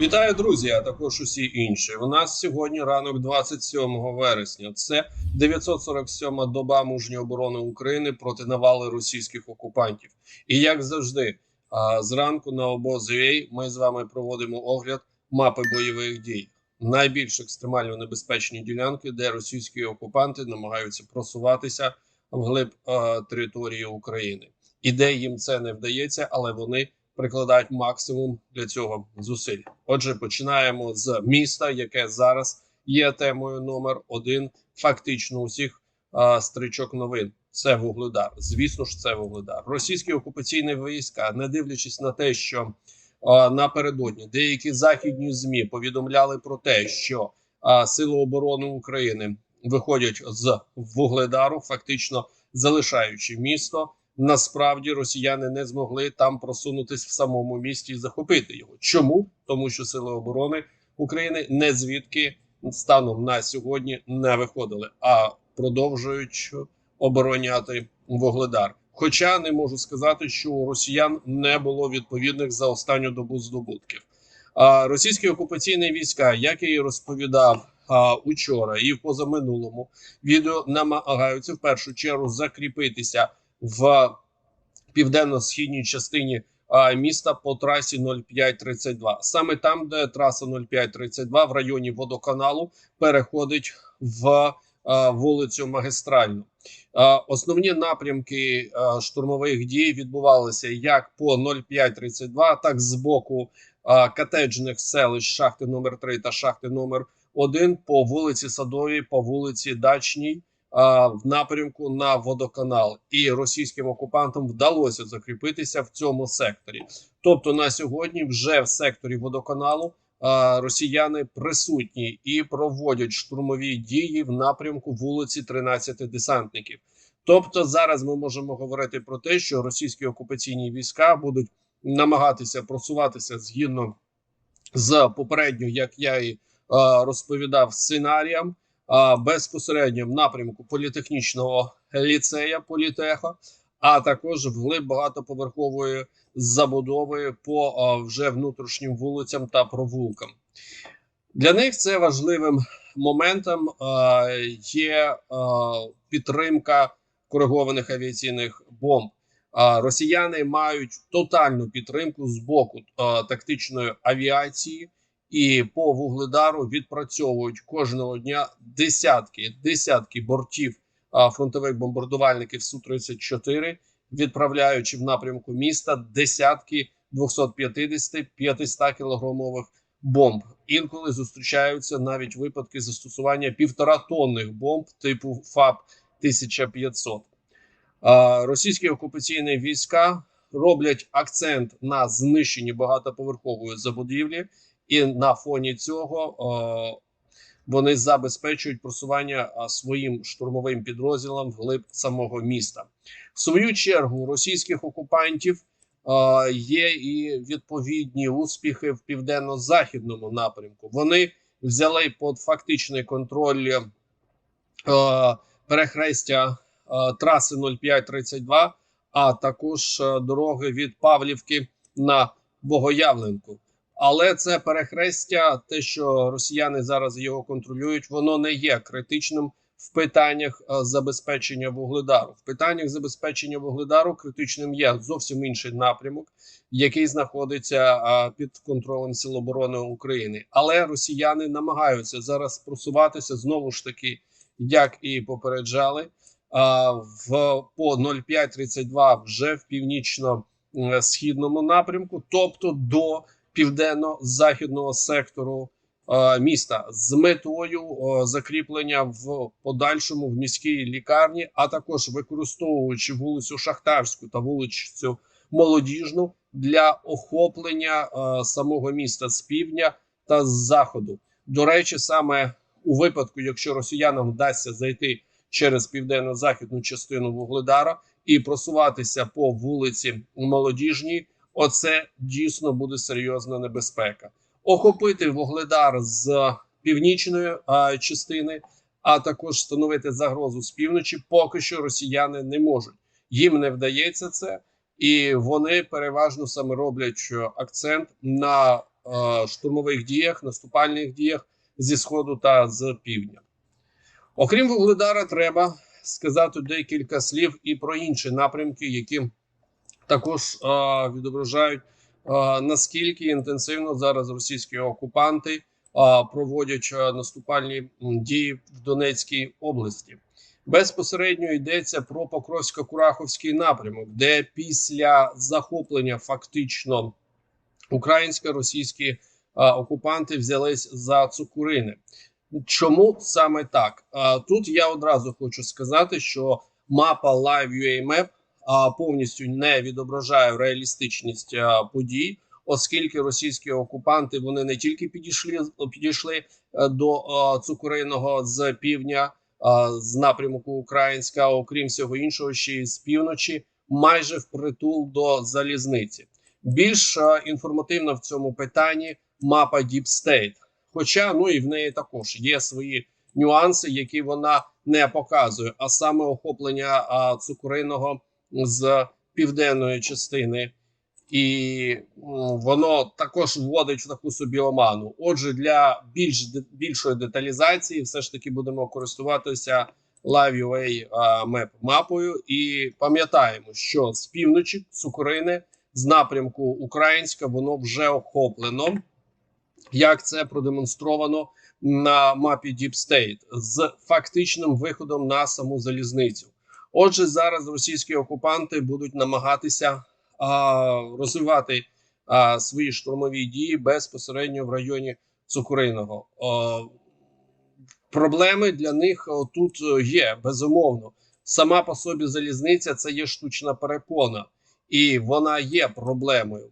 Вітаю, друзі, а також усі інші. У нас сьогодні ранок 27 вересня. Це 947-ма доба мужньої оборони України проти навали російських окупантів. І як завжди, зранку на обоз.ua ми з вами проводимо огляд мапи бойових дій. Найбільш екстремально небезпечні ділянки, де російські окупанти намагаються просуватися вглиб е, території України, і де їм це не вдається, але вони прикладають максимум для цього зусиль. Отже, починаємо з міста, яке зараз є темою номер один, фактично усіх а, стрічок новин. Це Вугледар. Звісно ж, це Вугледар. Російські окупаційні війська, не дивлячись на те, що а, напередодні деякі західні змі повідомляли про те, що а, сили оборони України виходять з Вугледару, фактично залишаючи місто. Насправді росіяни не змогли там просунутись в самому місті і захопити його. Чому? Тому що сили оборони України не звідки станом на сьогодні не виходили, а продовжують обороняти Вугледар. Хоча не можу сказати, що у росіян не було відповідних за останню добу здобутків. А російські окупаційні війська, як я і розповідав а, учора, і в позаминулому відео намагаються в першу чергу закріпитися в південно-східній частині міста по трасі 0532. Саме там, де траса 0532 в районі водоканалу переходить в вулицю Магістральну. Основні напрямки штурмових дій відбувалися як по 0532, так з боку а, котеджних селищ шахти номер 3 та шахти номер 1 по вулиці Садовій, по вулиці Дачній в напрямку на водоканал, і російським окупантам вдалося закріпитися в цьому секторі. Тобто на сьогодні вже в секторі водоканалу росіяни присутні і проводять штурмові дії в напрямку вулиці 13 десантників. Тобто, зараз ми можемо говорити про те, що російські окупаційні війська будуть намагатися просуватися згідно з попередньо, як я і розповідав сценаріям а, безпосередньо в напрямку політехнічного ліцея політеха, а також вглиб багатоповерхової забудови по вже внутрішнім вулицям та провулкам. Для них це важливим моментом є підтримка коригованих авіаційних бомб. Росіяни мають тотальну підтримку з боку тактичної авіації і по вугледару відпрацьовують кожного дня десятки десятки бортів фронтових бомбардувальників су 34 відправляючи в напрямку міста десятки 250-500 кілограмових бомб. Інколи зустрічаються навіть випадки застосування півторатонних бомб типу ФАП 1500. А, російські окупаційні війська роблять акцент на знищенні багатоповерхової забудівлі і на фоні цього е, вони забезпечують просування е, своїм штурмовим підрозділам вглиб самого міста. В свою чергу російських окупантів е, є і відповідні успіхи в південно-західному напрямку. Вони взяли під фактичний контроль перехрестя траси 0532, а також дороги від Павлівки на Богоявленку. Але це перехрестя, те, що росіяни зараз його контролюють, воно не є критичним в питаннях е, забезпечення вугледару. В питаннях забезпечення вугледару критичним є зовсім інший напрямок, який знаходиться е, під контролем Сил оборони України. Але росіяни намагаються зараз просуватися знову ж таки, як і попереджали, е, в по 0532 вже в північно-східному напрямку, тобто до південно-західного сектору е, міста з метою закріплення в подальшому в міській лікарні, а також використовуючи вулицю Шахтарську та вулицю Молодіжну для охоплення е, самого міста з півдня та з заходу. До речі, саме у випадку, якщо росіянам вдасться зайти через південно-західну частину Вугледара і просуватися по вулиці Молодіжній. Оце дійсно буде серйозна небезпека. Охопити вугледар з північної а, частини, а також встановити загрозу з півночі, поки що росіяни не можуть. Їм не вдається це, і вони переважно саме роблять акцент на е, штурмових діях, наступальних діях зі сходу та з півдня. Окрім Вугледара, треба сказати декілька слів і про інші напрямки, які також відображають наскільки інтенсивно зараз російські окупанти проводять наступальні дії в Донецькій області. Безпосередньо йдеться про Покровсько-Кураховський напрямок, де після захоплення фактично українсько-російські окупанти взялись за цукурини. Чому саме так? Е, Тут я одразу хочу сказати, що мапа Live.ua Map а, повністю не відображає реалістичність подій, оскільки російські окупанти вони не тільки підійшли підійшли е, до цукуриного з півдня, з напрямку Українська, окрім всього іншого, ще й з півночі, майже впритул до залізниці. Більш інформативна в цьому питанні мапа Deep State. Хоча ну і в неї також є свої нюанси, які вона не показує, а саме охоплення а, цукуриного з південної частини, і воно також вводить в таку собі оману. Отже, для більш більшої деталізації, все ж таки будемо користуватися Live.ua а, Map мапою. І пам'ятаємо, що з півночі Цукурини з напрямку Українська воно вже охоплено. Як це продемонстровано на мапі Deep State з фактичним виходом на саму залізницю. Отже, зараз російські окупанти будуть намагатися а, розвивати а, свої штурмові дії безпосередньо в районі Цукуриного. А, проблеми для них тут є безумовно. Сама по собі залізниця це є штучна перепона, і вона є проблемою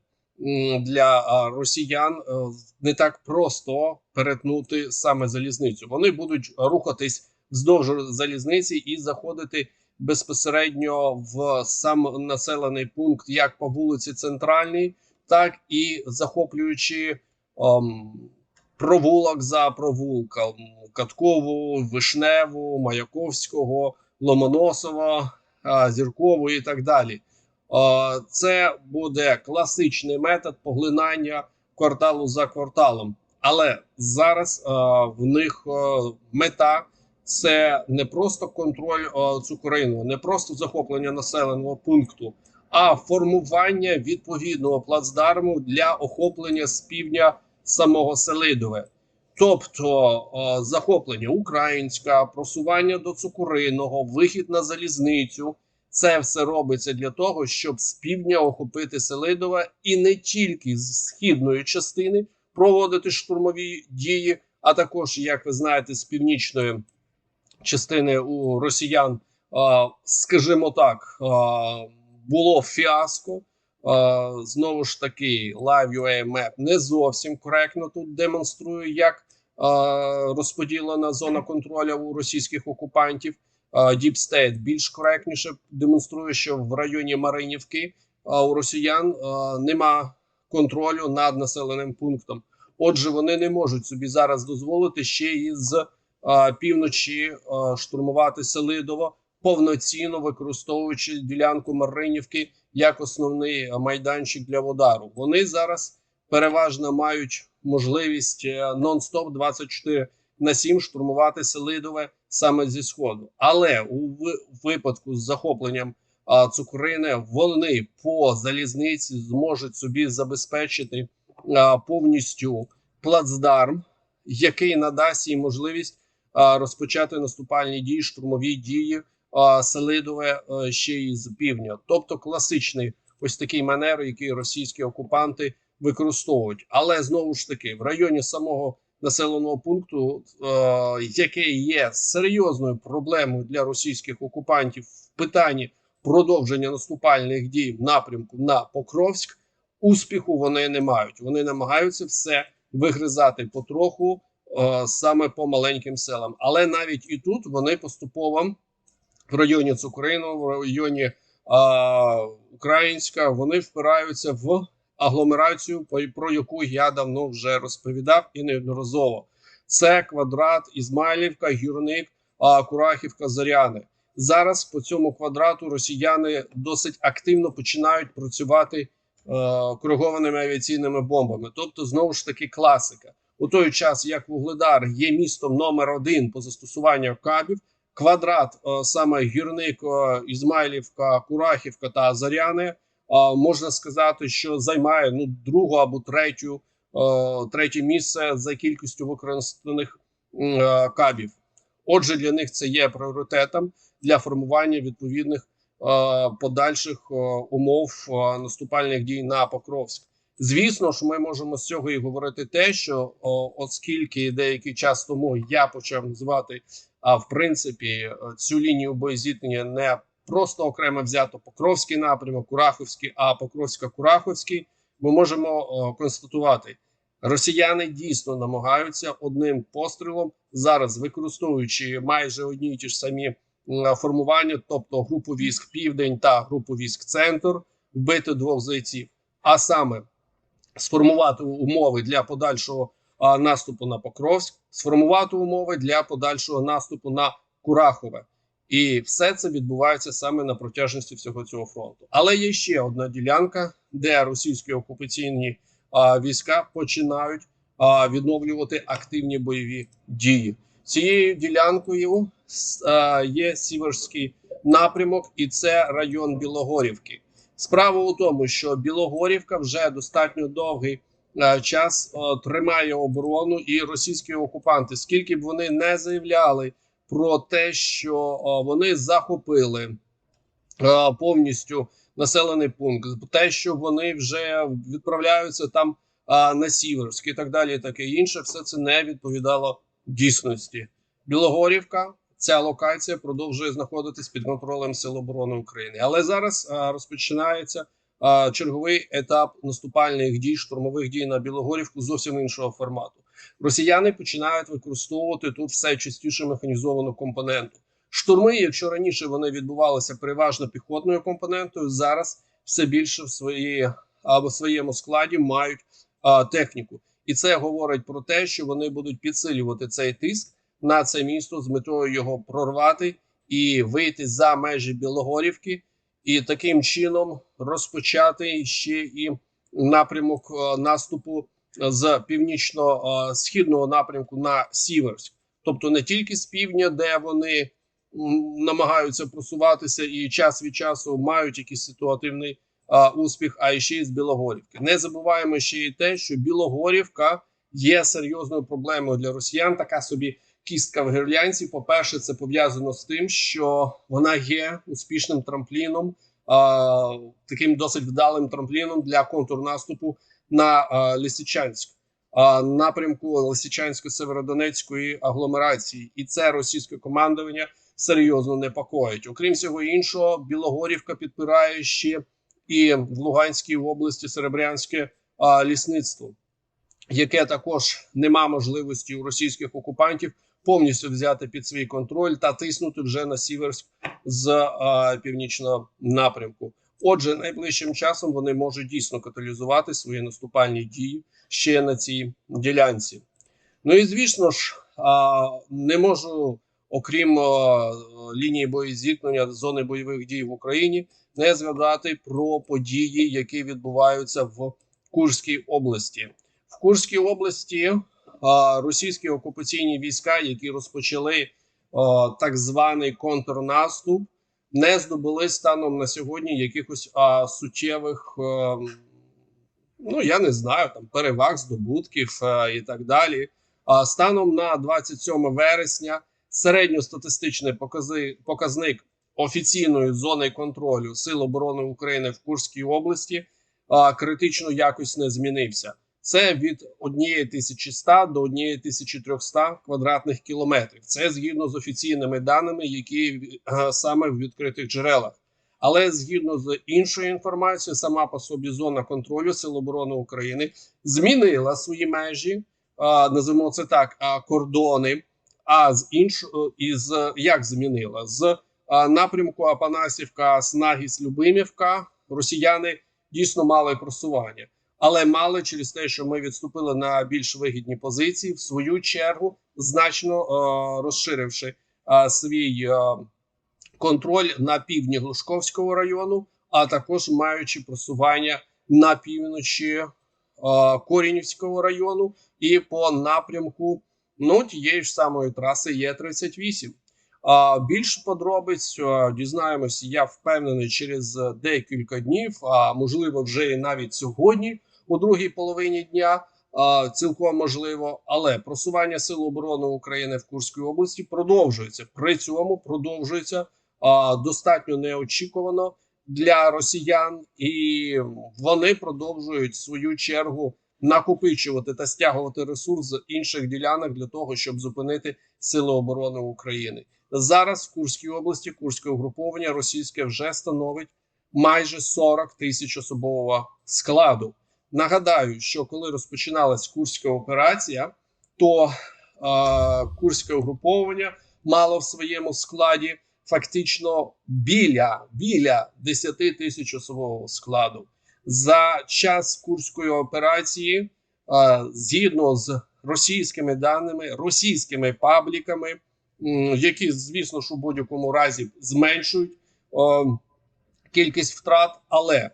для росіян. е, Не так просто перетнути саме залізницю. Вони будуть рухатись вздовж залізниці і заходити безпосередньо в сам населений пункт, як по вулиці Центральній, так і захоплюючи ем, провулок за провулком Каткову, Вишневу, Маяковського, Ломоносова, е, Зіркову і так далі. Е, Це буде класичний метод поглинання кварталу за кварталом. Але зараз е, в них е, мета це не просто контроль цукорину, не просто захоплення населеного пункту, а формування відповідного плацдарму для охоплення з півдня самого Селидове. Тобто захоплення українська, просування до цукуриного, вихід на залізницю. Це все робиться для того, щоб з півдня охопити Селидове і не тільки з східної частини проводити штурмові дії, а також, як ви знаєте, з північної частини у росіян, скажімо так, було фіаско. Знову ж таки, Live.ua Map не зовсім коректно тут демонструє, як розподілена зона контролю у російських окупантів. Deep State більш коректніше демонструє, що в районі Маринівки у росіян нема контролю над населеним пунктом. Отже, вони не можуть собі зараз дозволити ще і з а, півночі штурмувати Селидово, повноцінно використовуючи ділянку Маринівки як основний майданчик для удару. Вони зараз переважно мають можливість е, нон-стоп 24 на 7 штурмувати Селидове саме зі сходу. Але у випадку з захопленням Цукрини вони по залізниці зможуть собі забезпечити повністю плацдарм, який надасть їм можливість розпочати наступальні дії, штурмові дії Селидове ще й з півдня. Тобто класичний ось такий манер, який російські окупанти використовують. Але знову ж таки, в районі самого населеного пункту, який є серйозною проблемою для російських окупантів в питанні продовження наступальних дій в напрямку на Покровськ, успіху вони не мають. Вони намагаються все вигризати потроху саме по маленьким селам. Але навіть і тут вони поступово в районі Цукрину, в районі е, Українська, вони впираються в агломерацію, про яку я давно вже розповідав і неодноразово. Це квадрат Ізмайлівка, Гірник, а, Курахівка, Заряни. Зараз по цьому квадрату росіяни досить активно починають працювати коригованими авіаційними бомбами. Тобто, знову ж таки, класика. У той час, як Вугледар є містом номер один по застосуванню кабів, квадрат, е, саме гірник, е, Ізмайлівка, Курахівка та Азаряни, е, можна сказати, що займає ну другу або третю, третє місце за кількістю використаних кабів. Отже, для них це є пріоритетом для формування відповідних подальших умов наступальних дій на Покровськ. Звісно ж, ми можемо з цього і говорити те, що о, оскільки деякий час тому я почав називати а в принципі цю лінію боєзіткнення не просто окремо взято Покровський напрямок, Кураховський, а Покровська-Кураховський, ми можемо о, констатувати, росіяни дійсно намагаються одним пострілом зараз, використовуючи майже одні й ті ж самі формування, тобто групу військ Південь та групу військ Центр, вбити двох зайців, а саме сформувати умови для подальшого а, наступу на Покровськ, сформувати умови для подальшого наступу на Курахове. І все це відбувається саме на протяжності всього цього фронту. Але є ще одна ділянка, де російські окупаційні а, війська починають а, відновлювати активні бойові дії. Цією ділянкою а, є Сіверський напрямок, і це район Білогорівки. Справа у тому, що Білогорівка вже достатньо довгий е, час е, тримає оборону, і російські окупанти, скільки б вони не заявляли про те, що е, вони захопили повністю населений пункт, те, що вони вже відправляються там на Сіверськ і так далі, і таке інше, все це не відповідало дійсності. Білогорівка ця локація продовжує знаходитись під контролем Сил оборони України. Але зараз а, розпочинається а, черговий етап наступальних дій, штурмових дій на Білогорівку зовсім іншого формату. Росіяни починають використовувати тут все частіше механізовану компоненту. Штурми, якщо раніше вони відбувалися переважно піхотною компонентою, зараз все більше в своїй або своєму складі мають а, техніку, і це говорить про те, що вони будуть підсилювати цей тиск на це місто з метою його прорвати і вийти за межі Білогорівки, і таким чином розпочати ще і напрямок е, наступу з північно-східного напрямку на Сіверськ, тобто не тільки з півдня, де вони намагаються просуватися і час від часу мають якийсь ситуативний а, успіх, а ще й з Білогорівки. Не забуваємо ще й те, що Білогорівка є серйозною проблемою для росіян. Така собі кістка в гирлянці. По перше, це пов'язано з тим, що вона є успішним трампліном, таким досить вдалим трампліном для контрнаступу на Лисичанськ. Напрямку Лисичансько-Северодонецької агломерації, і це російське командування серйозно непокоїть. Окрім всього іншого, Білогорівка підпирає ще і в Луганській області Серебрянське а, лісництво, яке також нема можливості у російських окупантів повністю взяти під свій контроль та тиснути вже на Сіверськ з а, північного напрямку. Отже, найближчим часом вони можуть дійсно каталізувати свої наступальні дії ще на цій ділянці. Ну і звісно ж, а, не можу, окрім а, лінії боєзіткнення зони бойових дій в Україні, не згадати про події, які відбуваються в Курській області. В Курській області російські окупаційні війська, які розпочали так званий контрнаступ, не здобули станом на сьогодні якихось а, суттєвих, а, ну я не знаю, там переваг, здобутків а, і так далі. А станом на 27 вересня середньостатистичний покази, показник офіційної зони контролю Сил оборони України в Курській області а, критично якось не змінився. Це від 1100 до 1300 квадратних кілометрів. Це згідно з офіційними даними, які е, саме в відкритих джерелах. Але згідно з іншою інформацією, сама по собі зона контролю Сил оборони України змінила свої межі, е, називаємо це так, е, кордони. А з іншого із як змінила з напрямку Апанасівка, Снагіс, Любимівка, Росіяни дійсно мали просування але мали через те, що ми відступили на більш вигідні позиції, в свою чергу значно е, розширивши е, свій е, контроль на півдні Глушковського району, а також маючи просування на півночі е, Корінівського району і по напрямку ну, тієї ж самої траси Є38. А більше подробиць е, дізнаємося, я впевнений, через декілька днів, а можливо, вже і навіть сьогодні, у другій половині дня. Цілком можливо, але просування сил оборони України в Курській області продовжується. При цьому продовжується а, достатньо неочікувано для росіян, і вони продовжують свою чергу накопичувати та стягувати ресурс з інших ділянок для того, щоб зупинити сили оборони України. Зараз в Курській області Курське угруповання російське вже становить майже 40 тисяч особового складу. Нагадаю, що коли розпочиналась курська операція, то е, курське угруповання мало в своєму складі фактично біля біля 10 тисяч особового складу. За час курської операції, е, згідно з російськими даними, російськими пабліками, які, звісно ж, у будь-якому разі зменшують е, кількість втрат, але е,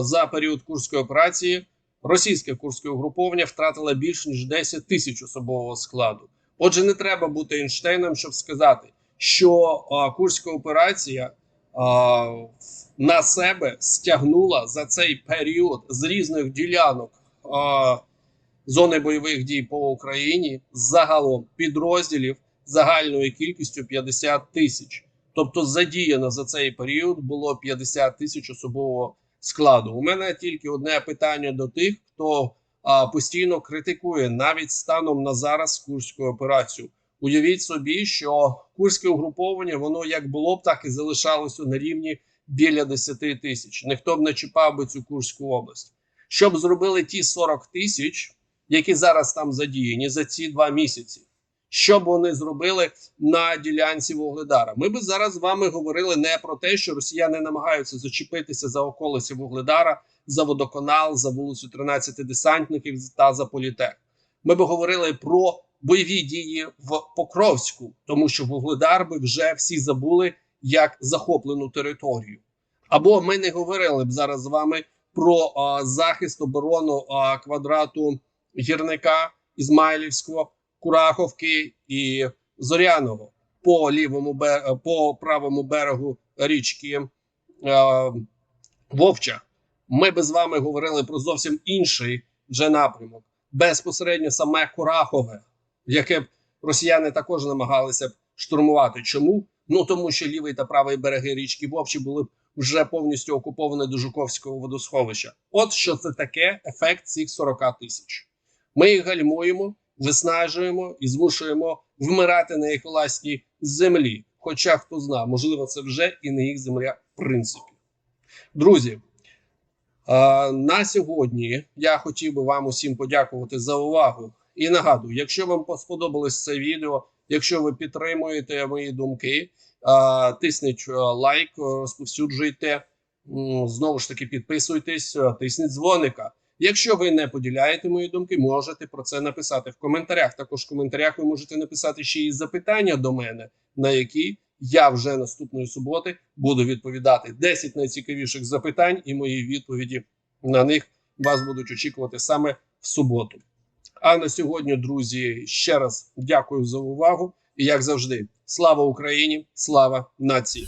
за період курської операції російське курське угруповання втратило більш ніж 10 тисяч особового складу. Отже, не треба бути Ейнштейном, щоб сказати, що а, курська операція а, на себе стягнула за цей період з різних ділянок а, зони бойових дій по Україні загалом підрозділів загальною кількістю 50 тисяч. Тобто задіяно за цей період було 50 тисяч особового складу. У мене тільки одне питання до тих, хто а, постійно критикує навіть станом на зараз курську операцію. Уявіть собі, що курське угруповання воно як було б, так і залишалося на рівні біля 10 тисяч. Ніхто б не чіпав би цю Курську область. Щоб зробили ті 40 тисяч, які зараз там задіяні за ці два місяці. Що б вони зробили на ділянці Вугледара? Ми би зараз з вами говорили не про те, що росіяни намагаються зачепитися за околиці Вугледара, за водоканал, за вулицю 13 десантників та за політех. Ми би говорили про бойові дії в Покровську, тому що Вугледар би вже всі забули як захоплену територію. Або ми не говорили б зараз з вами про а, захист оборону а, квадрату гірника Ізмайлівського, Кураховки і Зоряного по лівому по правому берегу річки е, Вовча. Ми би з вами говорили про зовсім інший вже напрямок, безпосередньо саме Курахове, яке б росіяни також намагалися б штурмувати. Чому? Ну тому що лівий та правий береги річки Вовчі були б вже повністю окуповані до Жуковського водосховища. От що це таке ефект цих 40 тисяч. Ми їх гальмуємо, виснажуємо і змушуємо вмирати на їх власній землі. Хоча хто зна, можливо, це вже і не їх земля, в принципі. Друзі, на сьогодні я хотів би вам усім подякувати за увагу. І нагадую, якщо вам сподобалось це відео, якщо ви підтримуєте мої думки, тисніть е, лайк, е, розповсюджуйте. Знову ж таки, підписуйтесь, е, тисніть дзвоника. Якщо ви не поділяєте мої думки, можете про це написати в коментарях. Також в коментарях ви можете написати ще і запитання до мене, на які я вже наступної суботи буду відповідати. 10 найцікавіших запитань, і мої відповіді на них вас будуть очікувати саме в суботу. А на сьогодні, друзі, ще раз дякую за увагу. І як завжди, слава Україні, слава нації.